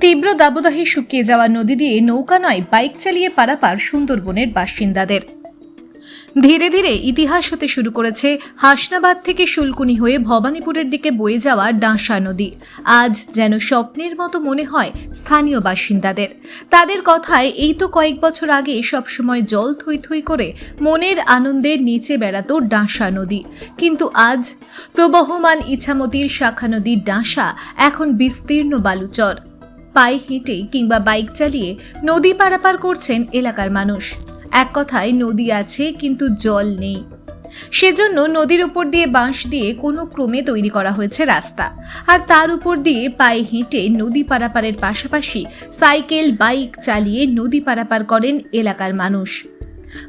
তীব্র দাবদাহে শুকিয়ে যাওয়া নদী দিয়ে নৌকা নয়, বাইক চালিয়ে পারাপার সুন্দরবনের বাসিন্দাদের। ধীরে ধীরে ইতিহাস হতে শুরু করেছে হাসনাবাদ থেকে শুলকুনি হয়ে ভবানীপুরের দিকে বয়ে যাওয়া ডাঁসা নদী। আজ যেন স্বপ্নের মতো মনে হয় স্থানীয় বাসিন্দাদের। তাদের কথায় এই তো কয়েক বছর আগে সবসময় জল থই থই করে মনের আনন্দের নিচে বেড়াতো ডাঁসা নদী। কিন্তু আজ প্রবহমান ইছামতির শাখা নদীর ডাঁসা এখন বিস্তীর্ণ বালুচর। পায়ে হেঁটে কিংবা বাইক চালিয়ে নদী পারাপার করছেন এলাকার মানুষ। এক কথায় নদী আছে, কিন্তু জল নেই। সেজন্য নদীর উপর দিয়ে বাঁশ দিয়ে কোনো ক্রমে তৈরি করা হয়েছে রাস্তা। আর তার উপর দিয়ে পায়ে হেঁটে নদী পারাপারের পাশাপাশি সাইকেল, বাইক চালিয়ে নদী পারাপার করেন এলাকার মানুষ।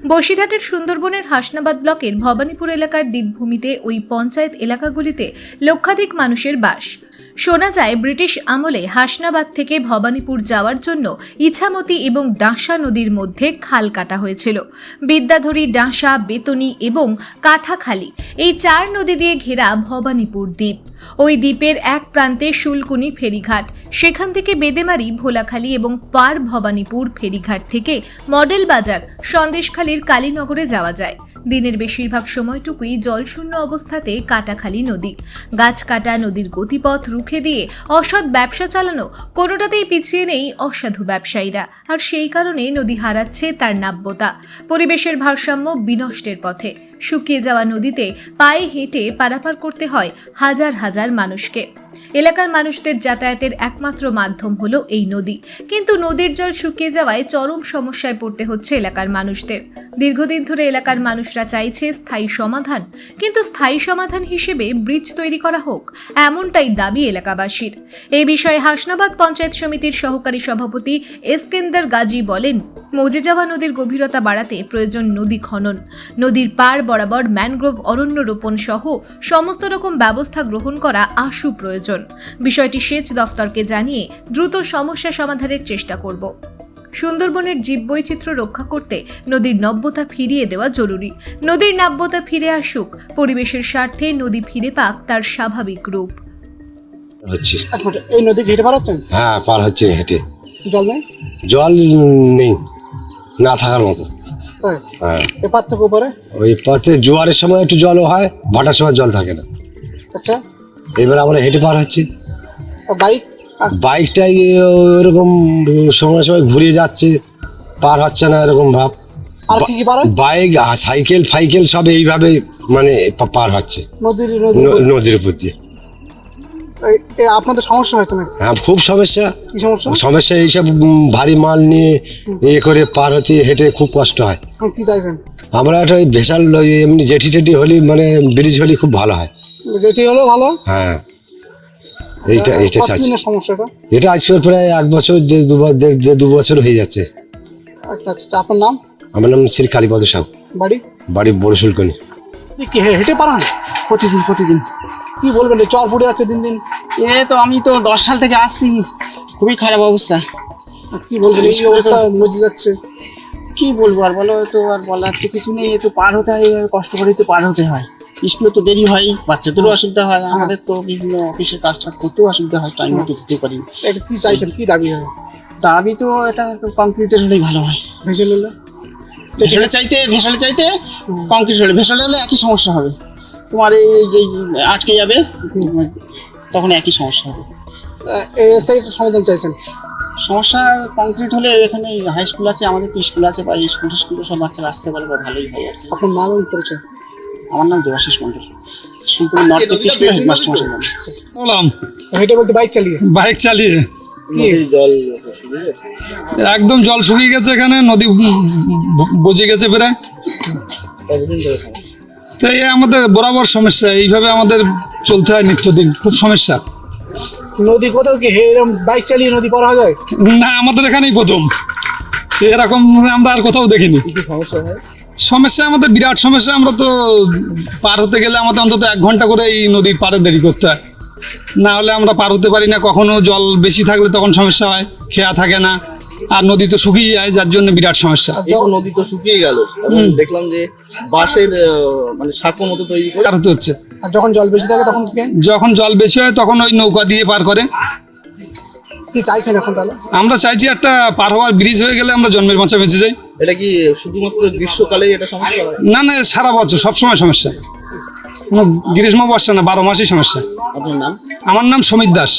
বসিরহাটের সুন্দরবনের হাসনাবাদ ব্লকের ভবানীপুর এলাকার দ্বীপভূমিতে ওই পঞ্চায়েত এলাকাগুলিতে লক্ষাধিক মানুষের বাস। শোনা যায়, ব্রিটিশ আমলে হাসনাবাদ থেকে ভবানীপুর যাওয়ার জন্য ইছামতি এবং ডাঁসা নদীর মধ্যে খাল কাটা হয়েছিল। বিদ্যাধরী ডাঁসা, বেতনী এবং কাঠাখালী এই চার নদী দিয়ে ঘেরা ভবানীপুর দ্বীপ। ওই দ্বীপের এক প্রান্তে শুলকুনি ফেরিঘাট, সেখান থেকে বেদেমারি, ভোলাখালী এবং পার ভবানীপুর ফেরিঘাট থেকে মডেল বাজার, সন্দেশখালীর কালীনগরে যাওয়া যায়। দিনের বেশিরভাগ সময়টুকুই জলশূন্য অবস্থাতে কাটাখালী নদী। গাছ কাটা, নদীর গতিপথ রুখে দিয়ে অসৎ ব্যবসা চালানো কোনোটাতেই পিছিয়ে নেই অসাধু ব্যবসায়ীরা। আর সেই কারণে নদী হারাচ্ছে তার নাব্যতা। পরিবেশের ভারসাম্য বিনষ্টের পথে। শুকিয়ে যাওয়া নদীতে পায়ে হেঁটে পারাপার করতে হয় হাজার হাজার মানুষকে। এলাকার মানুষদের যাতায়াতের একমাত্র মাধ্যম হলো এই নদী। কিন্তু নদীর জল শুকিয়ে যাওয়ায় চরম সমস্যায় পড়তে হচ্ছে এলাকার মানুষদের। দীর্ঘদিন ধরে এলাকার মানুষরা চাইছে স্থায়ী সমাধান। কিন্তু স্থায়ী সমাধান হিসেবে ব্রিজ তৈরি করা হোক, এমনটাই দাবি এলাকাবাসীর। এই বিষয়ে হাসনাবাদ পঞ্চায়েত সমিতির সহকারী সভাপতি এসকেন্দার গাজী বলেন মজে যাওয়া নদীর গভীরতা বাড়াতে প্রয়োজন নদী খনন। নদীর পার বরাবর ম্যানগ্রোভ অরণ্য রোপণ সহ সমস্ত রকম ব্যবস্থা গ্রহণ করা আশু প্রয়োজন। বিষয়টি সেচ দফতরকে জানিয়ে দ্রুত সমস্যা সমাধানের চেষ্টা করব। সুন্দরবনের জীববৈচিত্র্য রক্ষা করতে নদীর নব্যতা ফিরিয়ে দেওয়া জরুরি। নদীর নাব্যতা ফিরে আসুক পরিবেশের স্বার্থে নদী ফিরে পাক তার স্বাভাবিক রূপ। হচ্ছে। এই নদী ঘেটে পার হচ্ছেন? হ্যাঁ পার হচ্ছে হেঁটে। জল নেই? জল নেই না থাকার মতো। হ্যাঁ। এপার থেকে উপরে? ওই পথে জোয়ারের সময় একটু জলও হয় ভাটার সময় জল থাকে না। আচ্ছা। এবার আমরা হেঁটে পার হচ্ছি। বাইক? বাইকটাই ওরকম সময় সময় ঘুরে যাচ্ছে পার হচ্ছে না এরকম ভাব। আর কি কি পার বাইক সাইকেল ফাইকেল সব এইভাবে মানে পার হচ্ছে। নদীর নদীর উপর। দিয়ে? আপনাদের সমস্যা হয়তো নাকি? হ্যাঁ খুব সমস্যা। কি সমস্যা? সমস্যা এইসব ভারী মাল নিয়ে ইয়ে করে পার হতে হেঁটে খুব কষ্ট হয়। কি চাইছেন? আমরা একটা ওই ভেসাল এমনি জেঠি টেটি হলে মানে ব্রিজ হলে খুব ভালো হয়। যেটি হলো ভালো হ্যাঁ। এইটা এইটা চাচ্ছি সমস্যাটা? এটা আজকের প্রায় এক বছর দেড় দু ব- দেড় দেড় দু বছর হয়ে যাচ্ছে। আচ্ছা আচ্ছা আপনার নাম? আমার নাম শ্রী কালীপদ সাহু বাড়ি? বাড়ি বড় শুলকনি কি হেঁটে পারান প্রতিদিন প্রতিদিন। কি বলবেন চর পড়ে যাচ্ছে দিন দিন। এ তো আমি তো দশ সাল থেকে আসছি। খুবই খারাপ অবস্থা। কি বলবেন এই অবস্থা মজে যাচ্ছে। কি বলব আর বলো তো আর বলার তো কিছু নেই। একটু পার হতে হয় এবার কষ্ট করে তো পার হতে হয়। স্কুলে তো দেরি হয় বাচ্চাদেরও অসুবিধা হয় আমাদের তো বিভিন্ন অফিসের কাজ টাজ করতেও অসুবিধা হয় টাইম মতো যেতে পারি এটা কি চাইছেন? কি দাবি হবে? দাবি তো এটা কংক্রিটের হলেই ভালো হয়। ভেসে নিলে ভেসলে চাইতে ভেসলে চাইতে কংক্রিট হলে ভেসলে হলে একই সমস্যা হবে। তোমার এই এই আটকে যাবে তখন একই সমস্যা হবে। এই রাস্তায় একটা সমাধান চাইছেন? সমস্যা কংক্রিট হলে এখানে হাই স্কুল আছে আমাদের তো স্কুল আছে বা স্কুল স্কুলে সব বাচ্চারা আসতে পারে বা ভালোই হয় আর কি। আপনার নাম পরিচয়? আমার নাম দেবাশিস মন্ডল সুন্দর নর্থ ইস্ট স্কুলের হেডমাস্টার মশাই বলেন বললাম। হেঁটে বলতে বাইক চালিয়ে। বাইক চালিয়ে। একদম জল শুকিয়ে গেছে এখানে নদী বজে গেছে প্রায়। তো এই আমাদের বরাবর সমস্যা এইভাবে আমাদের চলতে হয় নিত্যদিন খুব সমস্যা। নদী কোথাও কি এরকম বাইক চালিয়ে নদী পার যায়? না আমাদের এখানেই প্রথম। এরকম আমরা আর কোথাও দেখিনি। সমস্যা আমাদের বিরাট সমস্যা। আমরা তো পার হতে গেলে আমাদের অন্তত এক ঘণ্টা করে এই নদীর পারে দেরি করতে হয়। না হলে আমরা পার হতে পারি না কখনো জল বেশি থাকলে তখন সমস্যা হয় খেয়া থাকে না। আর নদী তো শুকিয়ে যায় যার জন্য বিরাট সমস্যা। নদী তো শুকিয়ে গেল দেখলাম যে বাঁশের মানে সাঁকো মতো তৈরি করে পার হতে হচ্ছে। আর যখন জল বেশি থাকে তখন যখন জল বেশি হয় তখন ওই নৌকা দিয়ে পার করে। কি চাইছেন এখন তাহলে? আমরা চাইছি একটা পার হওয়ার ব্রিজ হয়ে গেলে আমরা জন্মের বাঁচা বেঁচে যাই। এটা কি শুধুমাত্র গ্রীষ্মকালেই এটা সমস্যা? না না সারা বছর সবসময় সমস্যা। কোনো গ্রীষ্ম বর্ষা না বারো মাসই সমস্যা। আপনার নাম? আমার নাম সমীর দাস।